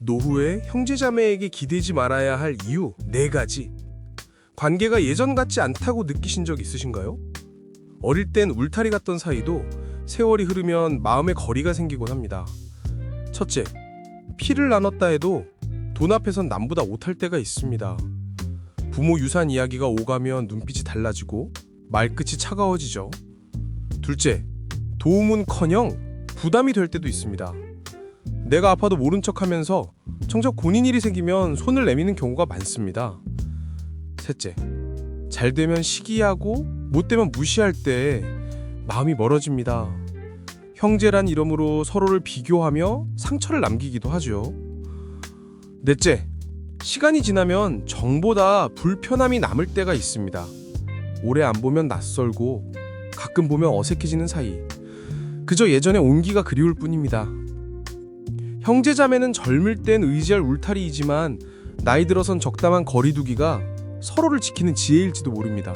노후에 형제자매에게 기대지 말아야 할 이유 네 가지. 관계가 예전 같지 않다고 느끼신 적 있으신가요? 어릴 땐 울타리 같던 사이도 세월이 흐르면 마음의 거리가 생기곤 합니다. 첫째, 피를 나눴다 해도 돈 앞에선 남보다 못할 때가 있습니다. 부모 유산 이야기가 오가면 눈빛이 달라지고 말끝이 차가워지죠. 둘째, 도움은커녕 부담이 될 때도 있습니다. 내가 아파도 모른 척하면서 정작 본인 일이 생기면 손을 내미는 경우가 많습니다. 셋째, 잘 되면 시기하고 못 되면 무시할 때 마음이 멀어집니다. 형제란 이름으로 서로를 비교하며 상처를 남기기도 하죠. 넷째, 시간이 지나면 정보다 불편함이 남을 때가 있습니다. 오래 안 보면 낯설고 가끔 보면 어색해지는 사이. 그저 예전의 온기가 그리울 뿐입니다. 형제자매는 젊을 땐 의지할 울타리이지만 나이 들어선 적당한 거리두기가 서로를 지키는 지혜일지도 모릅니다.